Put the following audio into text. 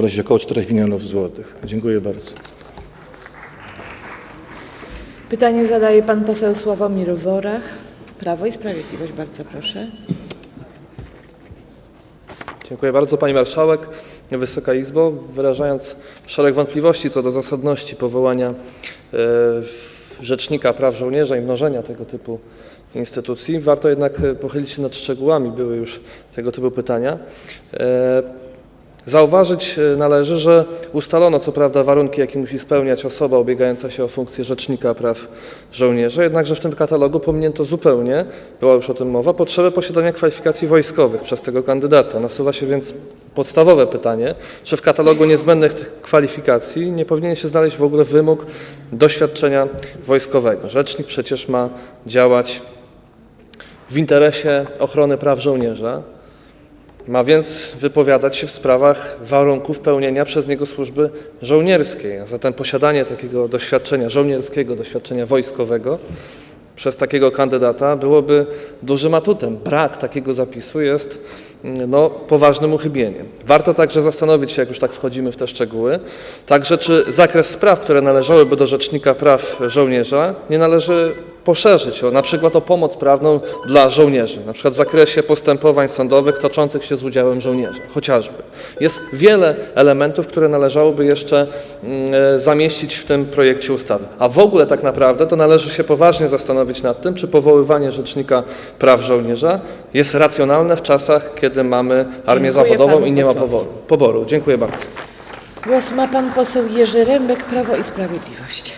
wynosi około 4 milionów złotych. Dziękuję bardzo. Pytanie zadaje pan poseł Sławomir Worach, Prawo i Sprawiedliwość. Bardzo proszę. Dziękuję bardzo Pani Marszałek. Wysoka Izbo, wyrażając szereg wątpliwości co do zasadności powołania e, Rzecznika Praw Żołnierza i mnożenia tego typu instytucji, warto jednak e, pochylić się nad szczegółami. Były już tego typu pytania. E, Zauważyć e, należy, że ustalono co prawda warunki, jakie musi spełniać osoba ubiegająca się o funkcję Rzecznika Praw Żołnierza, jednakże w tym katalogu pominięto zupełnie, była już o tym mowa, potrzebę posiadania kwalifikacji wojskowych przez tego kandydata. Nasuwa się więc podstawowe pytanie, czy w katalogu niezbędnych kwalifikacji nie powinien się znaleźć w ogóle wymóg doświadczenia wojskowego. Rzecznik przecież ma działać w interesie ochrony praw żołnierza, ma więc wypowiadać się w sprawach warunków pełnienia przez niego służby żołnierskiej, a zatem posiadanie takiego doświadczenia żołnierskiego, doświadczenia wojskowego przez takiego kandydata byłoby dużym atutem. Brak takiego zapisu jest mm, no, poważnym uchybieniem. Warto także zastanowić się, jak już tak wchodzimy w te szczegóły, także czy zakres spraw, które należałyby do Rzecznika Praw Żołnierza, nie należy poszerzyć o na przykład o pomoc prawną dla żołnierzy, na przykład w zakresie postępowań sądowych toczących się z udziałem żołnierza, chociażby. Jest wiele elementów, które należałoby jeszcze mm, e, zamieścić w tym projekcie ustawy. A w ogóle tak naprawdę to należy się poważnie zastanowić nad tym, czy powoływanie Rzecznika Praw Żołnierza jest racjonalne w czasach, kiedy mamy armię Dziękuję zawodową i nie ma poworu. poboru. Dziękuję bardzo. Głos ma pan poseł Jerzy Rębek, Prawo i Sprawiedliwość.